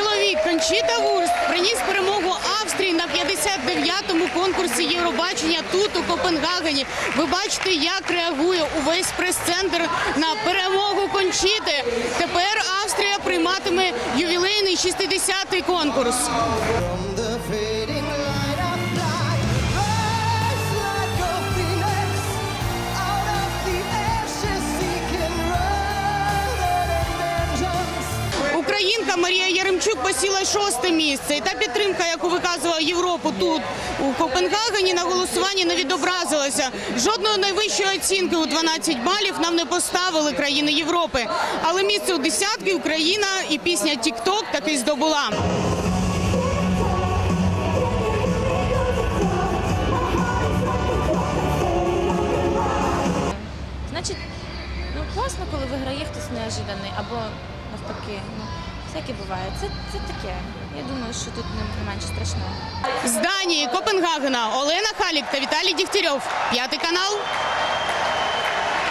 рік Кончіта Вурст приніс перемогу Австрії на 59-му конкурсі Євробачення тут у Копенгагені. Ви бачите, як реагує увесь прес-центр на перемогу Кончіти. Тепер Австрія прийматиме ювілейний 60-й конкурс. Українка Марія Яремчук посіла шосте місце. І та підтримка, яку виказувала Європу тут у Копенгагені, на голосуванні не відобразилася. Жодної найвищої оцінки у 12 балів нам не поставили країни Європи. Але місце у десятки Україна і пісня Тік-Ток таки здобула. Значить, ну класно, коли виграє хтось неожиданий, або навпаки. Ну, всяке буває. Це, це таке. Я думаю, що тут не менше страшного. З Данії, Копенгагена, Олена Халік та Віталій Дігтярьов. П'ятий канал.